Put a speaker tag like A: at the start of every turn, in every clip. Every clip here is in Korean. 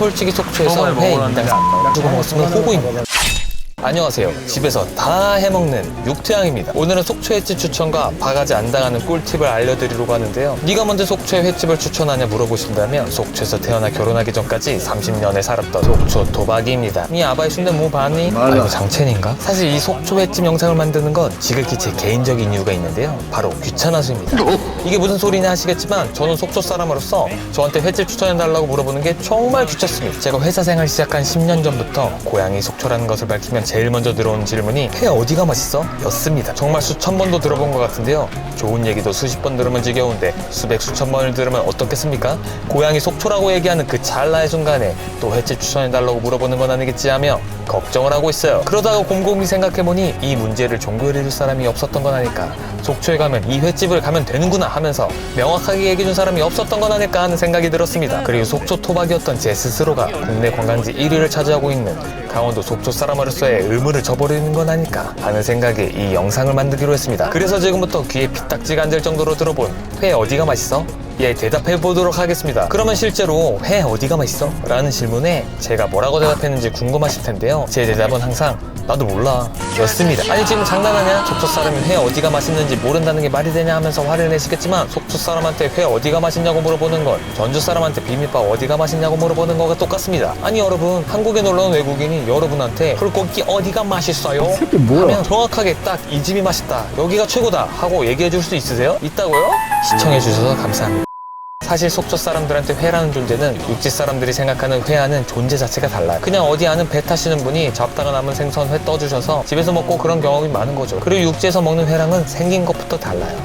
A: 솔직히 속초에서
B: 저번에
A: 회 인당
B: 안 나와.
A: 주고 먹었으면 호구입니다. 안녕하세요. 집에서 다 해먹는 육태양입니다. 오늘은 속초 횟집 추천과 바가지 안 당하는 꿀팁을 알려드리려고 하는데요. 네가 먼저 속초의 횟집을 추천하냐 물어보신다면 속초에서 태어나 결혼하기 전까지 30년을 살았던 속초 도박이입니다. 이 아바이 순대 뭐 봤니?
B: 아
A: 이거 장첸인가? 사실 이 속초 횟집 영상을 만드는 건 지극히 제 개인적인 이유가 있는데요. 바로 귀찮아서입니다. 이게 무슨 소리냐 하시겠지만 저는 속초 사람으로서 저한테 횟집 추천해달라고 물어보는 게 정말 귀찮습니다. 제가 회사 생활 시작한 10년 전부터 고향이 속초라는 것을 밝히면 제일 먼저 들어온 질문이 회 어디가 맛있어? 였습니다. 정말 수천 번도 들어본 것 같은데요. 좋은 얘기도 수십 번 들으면 지겨운데 수백 수천 번을 들으면 어떻겠습니까? 고향이 속초라고 얘기하는 그 찰나의 순간에 또 횟집 추천해달라고 물어보는 건 아니겠지 하며 걱정을 하고 있어요. 그러다가 곰곰이 생각해보니 이 문제를 종교해줄 사람이 없었던 건 아닐까. 속초에 가면 이 횟집을 가면 되는구나 하면서 명확하게 얘기해준 사람이 없었던 건 아닐까 하는 생각이 들었습니다. 그리고 속초 토박이었던 제 스스로가 국내 관광지 1위를 차지하고 있는 강원도 속초 사람으로서의 의무를 저버리는 건 아닐까 하는 생각에 이 영상을 만들기로 했습니다. 그래서 지금부터 귀에 피딱지가 앉을 정도로 들어본 회 어디가 맛있어? 예, 대답해 보도록 하겠습니다. 그러면 실제로 회 어디가 맛있어? 라는 질문에 제가 뭐라고 대답했는지 궁금하실 텐데요. 제 대답은 항상 나도 몰라 였습니다. 아니 지금 장난하냐? 속초 사람이 회 어디가 맛있는지 모른다는 게 말이 되냐 하면서 화를 내시겠지만 속초 사람한테 회 어디가 맛있냐고 물어보는 건 전주 사람한테 비빔밥 어디가 맛있냐고 물어보는 거가 똑같습니다. 아니 여러분 한국에 놀러 온 외국인이 여러분한테 불고기 어디가 맛있어요? 하면 정확하게 딱 이 집이 맛있다 여기가 최고다 하고 얘기해 줄 수 있으세요? 있다고요? 시청해 주셔서 감사합니다. 사실 속초 사람들한테 회라는 존재는 육지 사람들이 생각하는 회와는 존재 자체가 달라요. 그냥 어디 아는 배 타시는 분이 잡다가 남은 생선 회 떠주셔서 집에서 먹고 그런 경험이 많은 거죠. 그리고 육지에서 먹는 회랑은 생긴 것부터 달라요.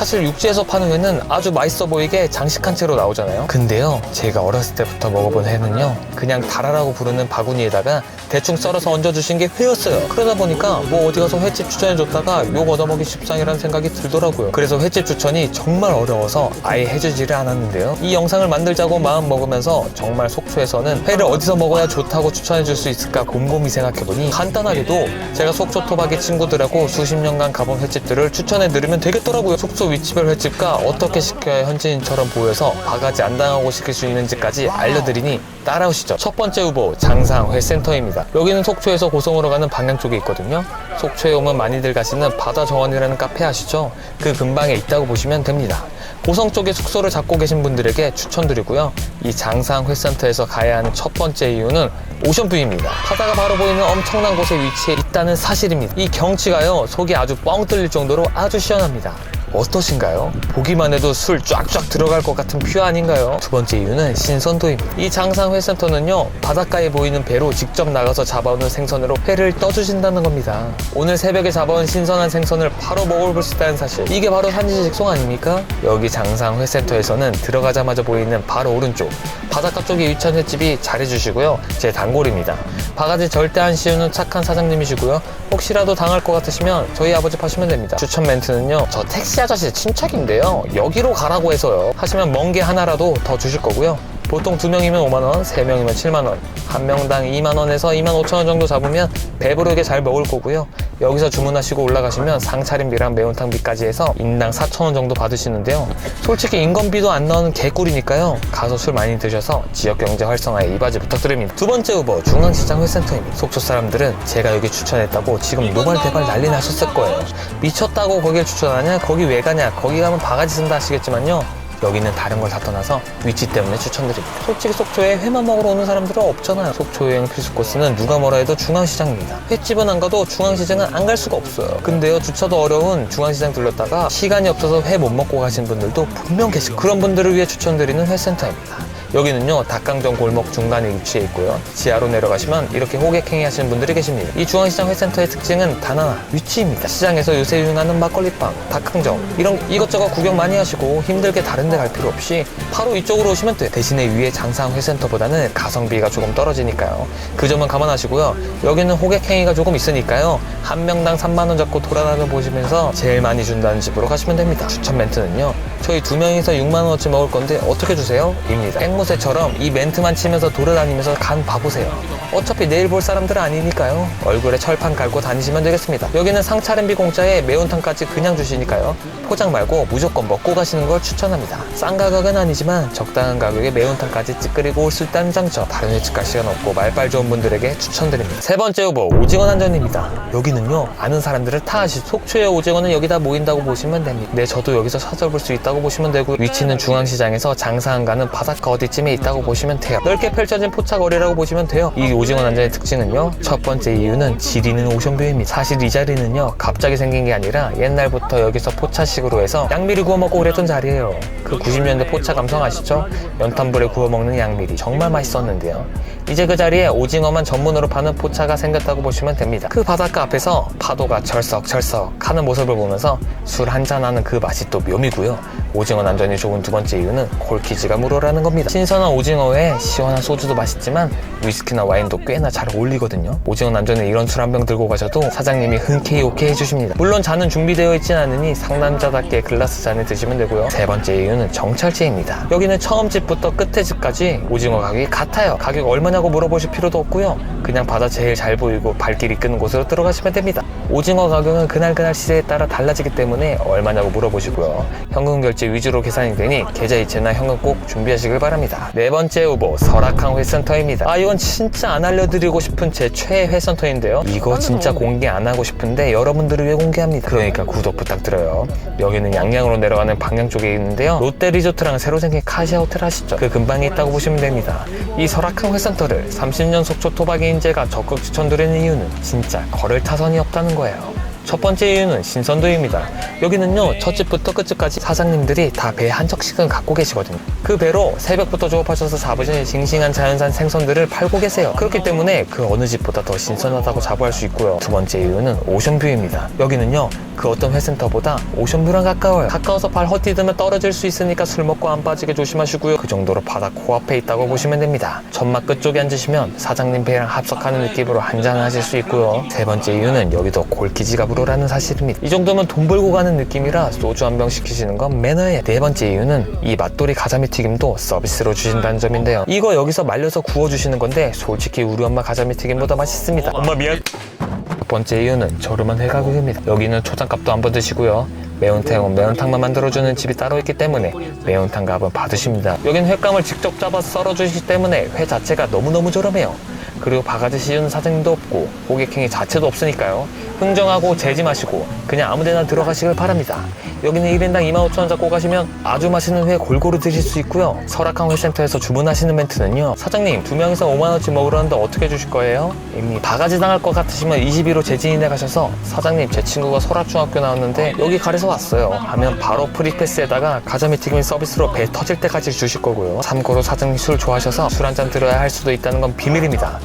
A: 사실 육지에서 파는 회는 아주 맛있어 보이게 장식한 채로 나오잖아요. 근데요, 제가 어렸을 때부터 먹어본 회는요, 그냥 다라라고 부르는 바구니에다가 대충 썰어서 얹어주신 게 회였어요. 그러다 보니까 뭐 어디 가서 횟집 추천해줬다가 욕 얻어먹기 십상이라는 생각이 들더라고요. 그래서 횟집 추천이 정말 어려워서 아예 해주지를 않았는데요. 이 영상을 만들자고 마음 먹으면서 정말 속초에서는 회를 어디서 먹어야 좋다고 추천해줄 수 있을까 곰곰이 생각해보니 간단하게도 제가 속초 토박이 친구들하고 수십 년간 가본 횟집들을 추천해 드리면 되겠더라고요. 속초 위치별 횟집과 어떻게 시켜야 현지인처럼 보여서 바가지 안 당하고 시킬 수 있는지까지 알려드리니 따라오시죠. 첫 번째 후보 장상 회센터입니다. 여기는 속초에서 고성으로 가는 방향 쪽에 있거든요. 속초에 오면 많이들 가시는 바다 정원이라는 카페 아시죠? 그 근방에 있다고 보시면 됩니다. 고성 쪽에 숙소를 잡고 계신 분들에게 추천드리고요. 이 장상 회센터에서 가야 하는 첫 번째 이유는 오션뷰입니다. 바다가 바로 보이는 엄청난 곳에 위치해 있다는 사실입니다. 이 경치가요, 속이 아주 뻥 뚫릴 정도로 아주 시원합니다. 어떠신가요? 보기만 해도 술 쫙쫙 들어갈 것 같은 뷰 아닌가요? 두 번째 이유는 신선도입니다. 이 장상회센터는요, 바닷가에 보이는 배로 직접 나가서 잡아오는 생선으로 회를 떠주신다는 겁니다. 오늘 새벽에 잡아온 신선한 생선을 바로 먹어볼 수 있다는 사실. 이게 바로 산지 직송 아닙니까? 여기 장상회센터에서는 들어가자마자 보이는 바로 오른쪽, 바닷가 쪽에 위치한 횟집이 잘해주시고요. 제 단골입니다. 바가지 절대 안 씌우는 착한 사장님이시고요. 혹시라도 당할 것 같으시면 저희 아버지 파시면 됩니다. 추천 멘트는요. 저 택시 아저씨 친척인데요. 여기로 가라고 해서요. 하시면 먼 게 하나라도 더 주실 거고요. 보통 두 명이면 5만 원, 세 명이면 7만 원, 한 명당 2만 원에서 2만 5천 원 정도 잡으면 배부르게 잘 먹을 거고요. 여기서 주문하시고 올라가시면 상차림비랑 매운탕비까지 해서 인당 4천 원 정도 받으시는데요. 솔직히 인건비도 안 나오는 개꿀이니까요. 가서 술 많이 드셔서 지역 경제 활성화에 이바지 부탁드립니다. 두 번째 후보 중앙시장 회센터입니다. 속초 사람들은 제가 여기 추천했다고 지금 노발대발 난리 나셨을 거예요. 미쳤다고 거길 추천하냐? 거기 왜 가냐? 거기 가면 바가지 쓴다 하시겠지만요. 여기는 다른 걸 다 떠나서 위치 때문에 추천드립니다. 솔직히 속초에 회만 먹으러 오는 사람들은 없잖아요. 속초 여행 필수 코스는 누가 뭐라 해도 중앙시장입니다. 횟집은 안 가도 중앙시장은 안 갈 수가 없어요. 근데요 주차도 어려운 중앙시장 들렀다가 시간이 없어서 회 못 먹고 가신 분들도 분명 계시고 그런 분들을 위해 추천드리는 회센터입니다. 여기는요 닭강정 골목 중간에 위치해 있고요. 지하로 내려가시면 이렇게 호객행위 하시는 분들이 계십니다. 이 중앙시장 회센터의 특징은 단 하나 위치입니다. 시장에서 요새 유행하는 막걸리빵 닭강정 이런 이것저것 구경 많이 하시고 힘들게 다른 데 갈 필요 없이 바로 이쪽으로 오시면 돼요. 대신에 위에 장상 회센터보다는 가성비가 조금 떨어지니까요. 그 점은 감안하시고요. 여기는 호객행위가 조금 있으니까요. 한 명당 3만 원 잡고 돌아다녀 보시면서 제일 많이 준다는 집으로 가시면 됩니다. 추천 멘트는요 저희 두 명이서 6만원어치 먹을 건데 어떻게 주세요? 입니다. 앵무새처럼 이 멘트만 치면서 돌아다니면서 간 봐보세요. 어차피 내일 볼 사람들은 아니니까요. 얼굴에 철판 갈고 다니시면 되겠습니다. 여기는 상차림비 공짜에 매운탕까지 그냥 주시니까요. 포장 말고 무조건 먹고 가시는 걸 추천합니다. 싼 가격은 아니지만 적당한 가격에 매운탕까지 찌끄리고 올 수 있다는 장점. 다른 갈 시간 없고 말빨 좋은 분들에게 추천드립니다. 세 번째 후보 오징어 난전입니다. 여기는요 아는 사람들을 다 아시. 속초의 오징어는 여기다 모인다고 보시면 됩니다. 네 저도 여기서 찾아볼 수 있다 고 보시면 되고 위치는 중앙시장에서 장사 한가는 바닷가 어디쯤에 있다고 보시면 돼요. 넓게 펼쳐진 포차거리라고 보시면 돼요. 이 오징어 난전의 특징은요 첫 번째 이유는 지리는 오션뷰입니다. 사실 이 자리는요 갑자기 생긴 게 아니라 옛날부터 여기서 포차식으로 해서 양미리 구워 먹고 그랬던 자리예요. 그 90년대 포차 감성 아시죠? 연탄불에 구워 먹는 양미리 정말 맛있었는데요. 이제 그 자리에 오징어만 전문으로 파는 포차가 생겼다고 보시면 됩니다. 그 바닷가 앞에서 파도가 철썩철썩 하는 모습을 보면서 술 한잔하는 그 맛이 또 묘미고요. 오징어 난전이 좋은 두 번째 이유는 콜키지가 무료라는 겁니다. 신선한 오징어에 시원한 소주도 맛있지만 위스키나 와인도 꽤나 잘 어울리거든요. 오징어 난전에 이런 술 한 병 들고 가셔도 사장님이 흔쾌히 오케이 해주십니다. 물론 잔은 준비되어 있진 않으니 상남자답게 글라스 잔에 드시면 되고요. 세 번째 이유는 정찰제입니다. 여기는 처음 집부터 끝에 집까지 오징어 가격이 같아요. 가격 얼마냐고 물어보실 필요도 없고요. 그냥 바다 제일 잘 보이고 발길이 끄는 곳으로 들어가시면 됩니다. 오징어 가격은 그날그날 시세에 따라 달라지기 때문에 얼마냐고 물어보시고요. 현금 결제 위주로 계산이 되니 계좌 이체나 현금 꼭 준비하시길 바랍니다. 네 번째 후보 설악항 회센터입니다. 아 이건 진짜 안 알려드리고 싶은 제 최애 회센터인데요. 이거 진짜 공개 안 하고 싶은데 여러분들을 위해 공개합니다. 그러니까 구독 부탁드려요. 여기는 양양으로 내려가는 방향 쪽에 있는데요. 롯데 리조트랑 새로 생긴 카시아 호텔 아시죠? 그 근방에 있다고 보시면 됩니다. 이 설악항 회센터를 30년 속초 토박이 인재가 적극 추천드리는 이유는 진짜 걸을 타선이 없다는 거예요. 첫 번째 이유는 신선도입니다. 여기는요, 첫 집부터 끝집까지 사장님들이 다 배 한 척씩은 갖고 계시거든요. 그 배로 새벽부터 조업하셔서 잡으신 싱싱한 자연산 생선들을 팔고 계세요. 그렇기 때문에 그 어느 집보다 더 신선하다고 자부할 수 있고요. 두 번째 이유는 오션뷰입니다. 여기는요, 그 어떤 회센터보다 오션뷰랑 가까워요. 가까워서 발 헛디디면 떨어질 수 있으니까 술 먹고 안 빠지게 조심하시고요. 그 정도로 바다 코앞에 있다고 보시면 됩니다. 전막 끝쪽에 앉으시면 사장님 배랑 합석하는 느낌으로 한잔 하실 수 있고요. 세 번째 이유는 여기도 골키지가 불어라는 사실입니다. 이 정도면 돈 벌고 가는 느낌이라 소주 한 병 시키시는 건 매너예요. 네 번째 이유는 이 맛돌이 가자미 튀김도 서비스로 주신다는 점인데요. 이거 여기서 말려서 구워주시는 건데 솔직히 우리 엄마 가자미 튀김보다 맛있습니다. 엄마 미안. 첫 번째 이유는 저렴한 회 가격입니다. 여기는 초장값도 안 받으시고요. 매운탕은 매운탕만 만들어주는 집이 따로 있기 때문에 매운탕 값은 받으십니다. 여긴 횟감을 직접 잡아서 썰어주시기 때문에 회 자체가 너무너무 저렴해요. 그리고 바가지 씌우는 사장님도 없고 고객행위 자체도 없으니까요. 흥정하고 재지 마시고 그냥 아무데나 들어가시길 바랍니다. 여기는 1인당 25,000원 잡고 가시면 아주 맛있는 회 골고루 드실 수 있고요. 설악항 회센터에서 주문하시는 멘트는요. 사장님 두 명이서 5만원치 먹으려는데 어떻게 주실 거예요? 이미 바가지 당할 것 같으시면 22로 재진이네 가셔서 사장님 제 친구가 설악중학교 나왔는데 여기 가래서 왔어요. 하면 바로 프리패스에다가 가자미 튀김 서비스로 배 터질 때까지 주실 거고요. 참고로 사장님 술 좋아하셔서 술 한 잔 들어야 할 수도 있다는 건 비밀입니다.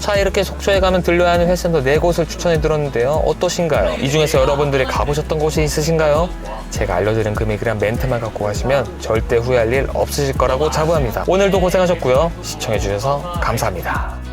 A: 자 이렇게 속초에 가면 들려야 하는 회센터 네 곳을 추천해 드렸는데요 어떠신가요? 이 중에서 여러분들이 가보셨던 곳이 있으신가요? 제가 알려드린 금액이랑 멘트만 갖고 가시면 절대 후회할 일 없으실 거라고 자부합니다 오늘도 고생하셨고요 시청해 주셔서 감사합니다